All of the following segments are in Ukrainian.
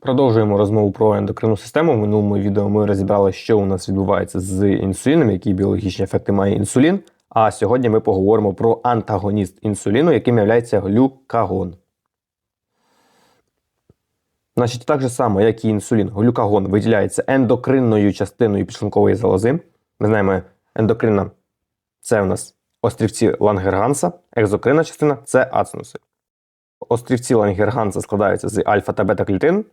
Продовжуємо розмову про ендокринну систему. В минулому відео ми розібрали, що у нас відбувається з інсуліном, які біологічні ефекти має інсулін. А сьогодні ми поговоримо про антагоніст інсуліну, яким є глюкагон. Значить, так же само, як і інсулін, глюкагон виділяється ендокринною частиною підшлункової залози. Ми знаємо, ендокринна це у нас острівці Лангерганса, екзокринна частина це ацинуси. Острівці Лангерганса складаються з альфа та бета-клітин.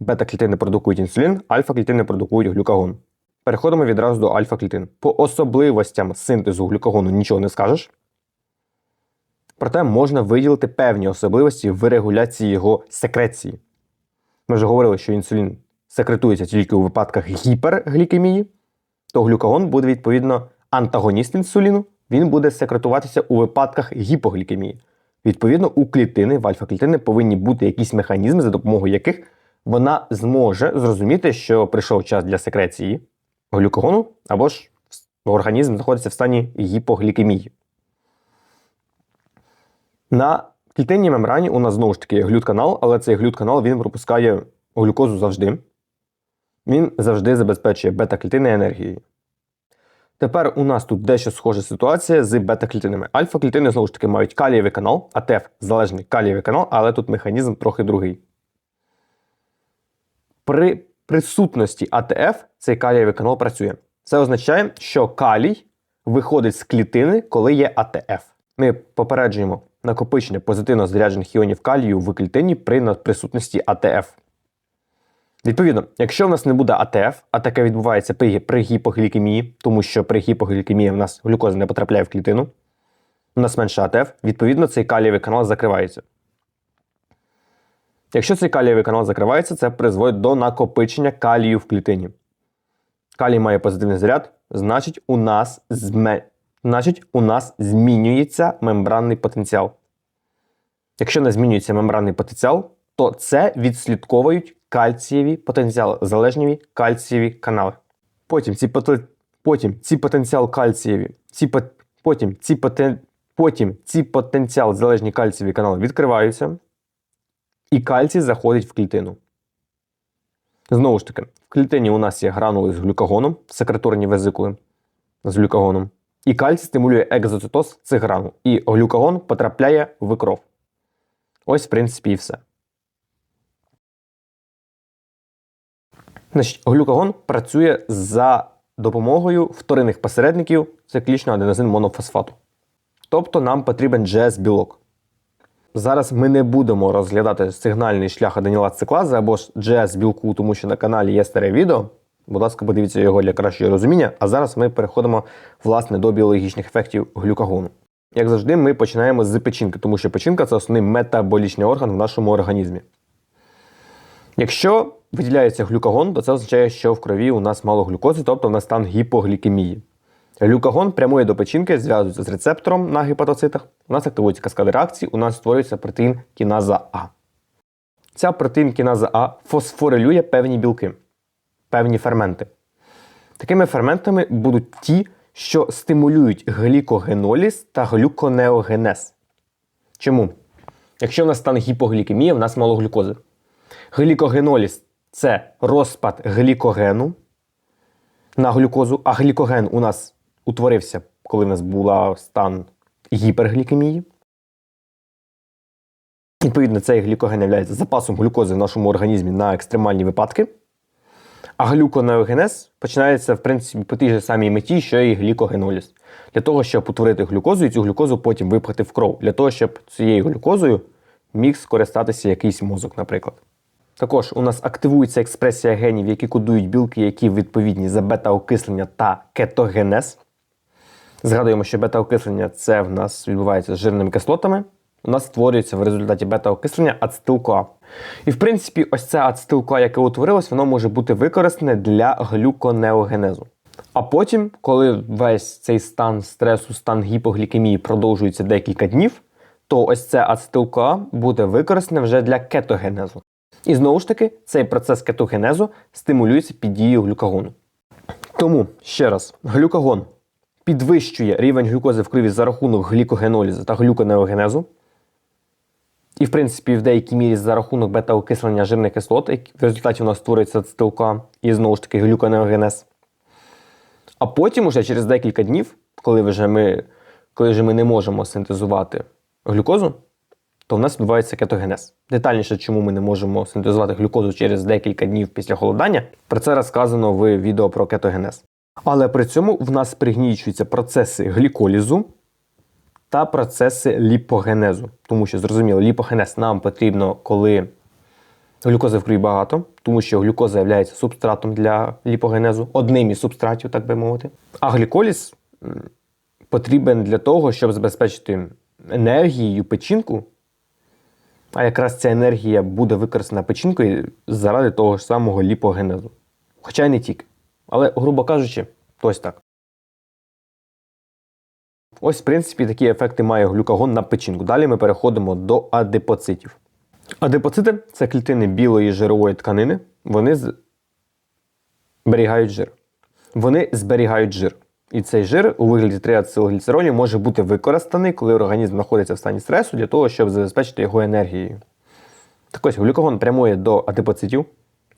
Бета-клітини продукують інсулін, альфа-клітини продукують глюкагон. Переходимо відразу до альфа-клітин. По особливостям синтезу глюкагону нічого не скажеш. Проте можна виділити певні особливості в регуляції його секреції. Ми вже говорили, що інсулін секретується тільки у випадках гіперглікемії, то глюкагон буде відповідно антагоніст інсуліну, він буде секретуватися у випадках гіпоглікемії. Відповідно, у клітини, в альфа-клітини повинні бути якісь механізми, за допомогою яких вона зможе зрозуміти, що прийшов час для секреції глюкогону, або ж організм знаходиться в стані гіпоглікемії. На клітинній мембрані у нас знову ж таки глютканал, але цей глютканал він пропускає глюкозу завжди. Він завжди забезпечує бета-клітини енергією. Тепер у нас тут дещо схожа ситуація з бета-клітинами. Альфа-клітини, знову ж таки, мають калієвий канал, АТФ залежний калієвий канал, але тут механізм трохи другий. При присутності АТФ цей калієвий канал працює. Це означає, що калій виходить з клітини, коли є АТФ. Ми попереджуємо накопичення позитивно заряджених іонів калію в клітині при присутності АТФ. Відповідно, якщо в нас не буде АТФ, а таке відбувається при, при гіпоглікемії, тому що при гіпоглікемії в нас глюкоза не потрапляє в клітину, у нас менше АТФ, відповідно, цей калієвий канал закривається. Якщо цей калієвий канал закривається, це призводить до накопичення калію в клітині. Калій має позитивний заряд, значить, у нас зме... значить, у нас змінюється мембранний потенціал. Якщо не змінюється мембранний потенціал, то це відслідковують кальцієві потенціали, залежніві кальцієві канали. Потім ці потім ці потенціал кальцієві, ці потім ці потен... потім ці потенціал залежні кальцієві канали відкриваються, і кальцій заходить в клітину. Знову ж таки, в клітині у нас є гранули з глюкагоном, секреторні везикули з глюкагоном. І кальцій стимулює екзоцитоз цих гранул. І глюкагон потрапляє в кров. Ось, в принципі, і все. Значить, Глюкагон працює за допомогою вторинних посередників циклічного аденозин монофосфату. Тобто нам потрібен GS-білок. Зараз ми не будемо розглядати сигнальний шлях аденілат циклази або ж GS-білку, тому що на каналі є старе відео. Будь ласка, подивіться його для кращого розуміння. А зараз ми переходимо власне до біологічних ефектів глюкагону. Як завжди, ми починаємо з печінки, тому що печінка це основний метаболічний орган в нашому організмі. Якщо виділяється глюкагон, то це означає, що в крові у нас мало глюкози, тобто в нас стан гіпоглікемії. Глюкагон прямує до печінки, зв'язується з рецептором на гепатоцитах. У нас активуються каскади реакцій, у нас створюється протеїн кіназа А. Ця протеїн кіназа А фосфорилює певні білки, певні ферменти. Такими ферментами будуть ті, що стимулюють глікогеноліз та глюконеогенез. Чому? Якщо в нас стан гіпоглікемії, в нас мало глюкози. Глікогеноліз це розпад глікогену на глюкозу, а глікоген у нас утворився, коли в нас була стан гіперглікемії. Відповідно, цей глікоген є запасом глюкози в нашому організмі на екстремальні випадки. А глюконеогенез починається, в принципі, по тій же самій меті, що і глікогеноліз. Для того, щоб утворити глюкозу і цю глюкозу потім випхати в кров. Для того, щоб цією глюкозою міг скористатися якийсь мозок, наприклад. Також у нас активується експресія генів, які кодують білки, які відповідні за бета-окислення та кетогенез. Згадуємо, що бета-окислення це в нас відбувається з жирними кислотами. У нас створюється в результаті бета-окислення ацетил-КоА. І в принципі, ось це ацетил-КоА, яке утворилось, воно може бути використане для глюконеогенезу. А потім, коли весь цей стан стресу, стан гіпоглікемії продовжується декілька днів, то ось це ацетил-КоА буде використане вже для кетогенезу. І знову ж таки, цей процес кетогенезу стимулюється під дією глюкагону. Тому, ще раз, глюкагон підвищує рівень глюкози в крові за рахунок глікогенолізу та глюконеогенезу. І, в принципі, в деякій мірі за рахунок бета-окислення жирних кислот, в результаті у нас створюється ацетилка і знову ж таки глюконеогенез. А потім, уже через декілька днів, коли вже ми, коли вже ми не можемо синтезувати глюкозу, то в нас відбувається кетогенез. Детальніше, чому ми не можемо синтезувати глюкозу через декілька днів після холодання, про це розказано в відео про кетогенез. Але при цьому в нас пригнічуються процеси гліколізу та процеси ліпогенезу. Тому що, зрозуміло, ліпогенез нам потрібно, коли глюкози в крові багато, тому що глюкоза є субстратом для ліпогенезу, одним із субстратів, так би мовити. А гліколіз потрібен для того, щоб забезпечити енергією печінку. А якраз ця енергія буде використана печінкою заради того ж самого ліпогенезу. Хоча й не тільки. Але, грубо кажучи, ось так. Ось, в принципі, такі ефекти має глюкагон на печінку. Далі ми переходимо до адипоцитів. Адипоцити це клітини білої жирової тканини. Вони зберігають жир. Вони зберігають жир. І цей жир у вигляді триацилгліцеролів може бути використаний, коли організм знаходиться в стані стресу, для того, щоб забезпечити його енергією. Так ось глюкагон прямує до адипоцитів,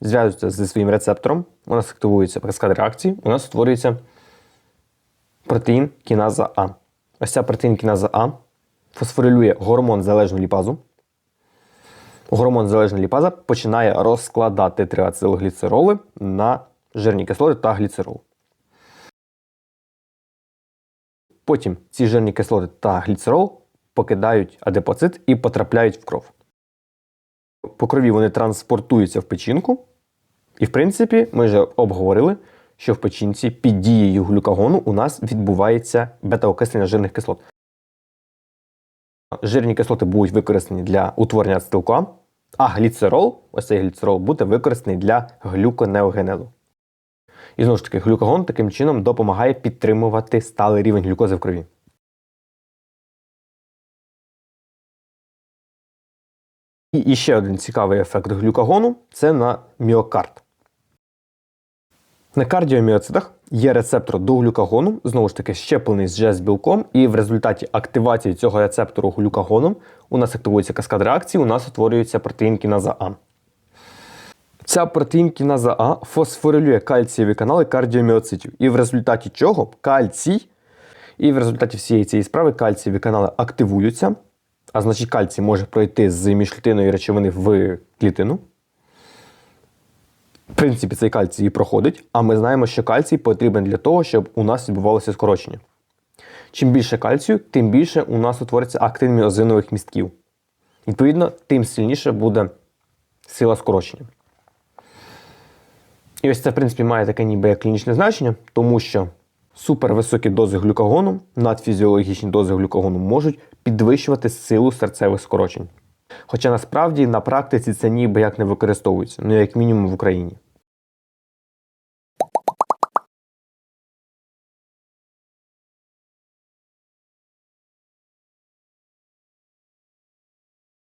зв'язується зі своїм рецептором, у нас активується каскад реакції, у нас створюється протеїн кіназа А. Ось ця протеїн кіназа А фосфорилює гормон залежну ліпазу. Гормон залежна ліпаза починає розкладати триацилгліцероли на жирні кислоти та гліцерол. Потім ці жирні кислоти та гліцерол покидають адипоцит і потрапляють в кров. По крові вони транспортуються в печінку. І, в принципі, ми вже обговорили, що в печінці під дією глюкагону у нас відбувається бета-окислення жирних кислот. Жирні кислоти будуть використані для утворення ацетилка, а гліцерол, ось цей гліцерол, буде використаний для глюконеогенезу. І знову ж таки, глюкагон таким чином допомагає підтримувати сталий рівень глюкози в крові. І ще один цікавий ефект глюкагону це на міокард. На кардіоміоцитах є рецептор до глюкагону, знову ж таки, щеплений з жез білком, і в результаті активації цього рецептору глюкагоном у нас активується каскад реакції, у нас утворюється протеїн кіназа А. Ця протеїн кіназа А фосфорилює кальцієві канали кардіоміоцитів. І в результаті чого кальцій, і в результаті всієї цієї справи кальцієві канали активуються, а значить кальцій може пройти з міжклітинної речовини в клітину. В принципі, цей кальцій і проходить, а ми знаємо, що кальцій потрібен для того, щоб у нас відбувалося скорочення. Чим більше кальцію, тим більше у нас утвориться актин міозинових містків. Відповідно, тим сильніше буде сила скорочення. І ось це, в принципі, має таке ніби як клінічне значення, тому що супервисокі дози глюкагону, надфізіологічні дози глюкагону можуть підвищувати силу серцевих скорочень. Хоча насправді на практиці це ніби як не використовується, ну як мінімум в Україні.